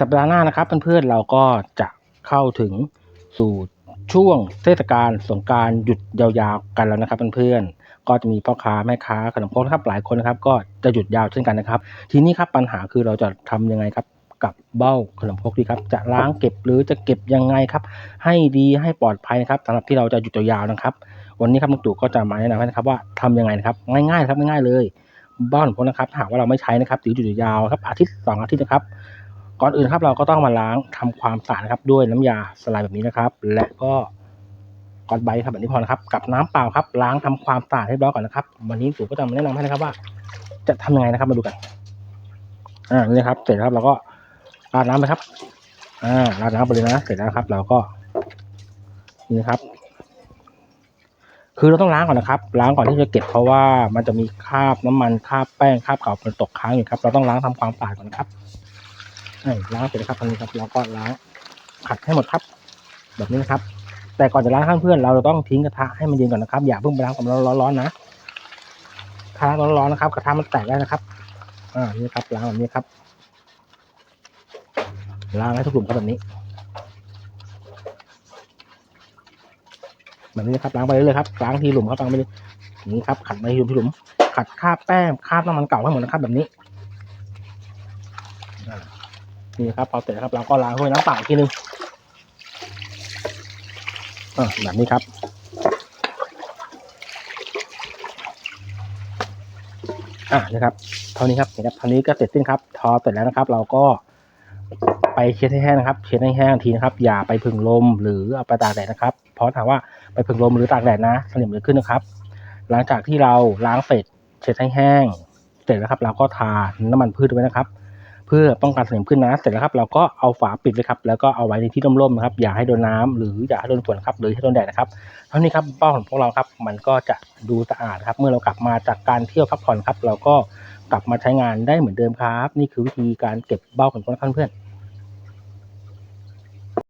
สัปดาห์หน้านะครับเพื่อนๆเราก็จะเข้าถึงสู่ช่วงเทศกาลสงการหยุดยาวๆกันแล้วนะครับเพื่อนๆก็จะมีพ่อค้าแม่ค้าขนมครกครับหลายคนนะครับ ก็จะหยุดยาวเช่นกันนะครับ ทีนี้ครับปัญหาคือเราจะทำยังไงครับกับเบ้าขนมครกดีครับ จะล้างเก็บหรือจะเก็บยังไงครับ ให้ดีให้ปลอดภัยนะครับสำหรับที่เราจะหยุดยาวนะครับ วันนี้ครับลุงตู่ก็จะมาแนะนำให้นะครับว่าทำยังไงนะครับ ง่ายๆครับง่ายๆเลย เบ้าขนมครกนะครับถ้าหากว่าเราไม่ใช้นะครับหรือหยุดยาวครับอาทิตย์สองอาทิตย์นะครับ ก่อนอื่นครับเราก็ต้องมาล้างทำความสะอาดนะครับด้วยน้ำยาสไลด์แบบนี้นะครับ และก็ก่อนใบครับแบบนี้พอนะครับกับน้ำเปล่าครับ ล้างทำความสะอาดให้เรียบร้อยก่อนนะครับ วันนี้สูก็จะมาแนะนำให้นะครับว่า จะทำยังไงนะครับมาดูกัน อ่านี่ครับ เสร็จแล้วครับเราก็ราดน้ำไปครับ อ่าราดน้ำไปเลยนะเสร็จแล้วครับ เราก็นี่นะครับ คือเราต้องล้างก่อนนะครับ ล้างก่อนที่จะเก็บเพราะว่ามันจะมีคราบน้ำมันคราบแป้งคราบเก่ามันตกค้างอยู่ครับ เราต้องล้างทำความสะอาดก่อนครับ ใช่ล้างเสร็จแล้วครับตอนนี้ครับเราก็ล้างขัดให้หมดครับ แบบนี้นะครับ แต่ก่อนจะล้างข้างเพื่อนเราจะต้องทิ้งกระทะให้มันเย็นก่อนนะครับ อย่าเพิ่งไปล้างกับร้อนๆนะถ้าล้างร้อนๆนะครับ กระทะมันแตกได้นะครับ อ่านี่ครับล้างแบบนี้ครับล้างให้ทุกกลุ่มครับแบบนี้ แบบนี้นะครับล้างไปเรื่อยๆครับล้างทีหลุมครับล้างไปเลยอยนี้ครับ ขัดไปทีหลุมทีหลุมขัดคราบแป้งคราบน้ำมันเก่าให้หมดนะครับ แบบนี้ นี่ครับพอเสร็จแล้วครับเราก็ล้างด้วยน้ำเปล่ากทีนึงอ่าแบบนี้ครับอ่านี่ครับเท่านี้ครับนี่ครับเท่านี้ก็เสร็จสิ้นครับทอเสร็จแล้วนะครับ เราก็ไปเช็ดให้แห้งนะครับ เช็ดให้แห้งทีนะครับ อย่าไปพึ่งลมหรือเอาไปตากแดดนะครับ เพราะถามว่าไปพึ่งลมหรือตากแดดนะสนิมจะขึ้นนะครับ หลังจากที่เราล้างเสร็จ เช็ดให้แห้ง เสร็จแล้วครับ เราก็ทาน้ำมันพืชไว้นะครับ พื่อป้องกันสนิมขึ้นนะเสร็จแล้วครับเราก็เอาฝาปิดไว้ครับแล้วก็เอาไว้ในที่ร่มๆนะครับอย่าให้โดนน้ำหรืออย่าให้โดนฝนครับหรือให้โดนแดดนะครับเท่านี้ครับเป้าของพวกเราครับมันก็จะดูสะอาดครับเมื่อเรากลับมาจากการเที่ยวพักผ่อนครับ เราก็กลับมาใช้งานได้เหมือนเดิมครับ นี่คือวิธีการเก็บเบ้าของเพื่อน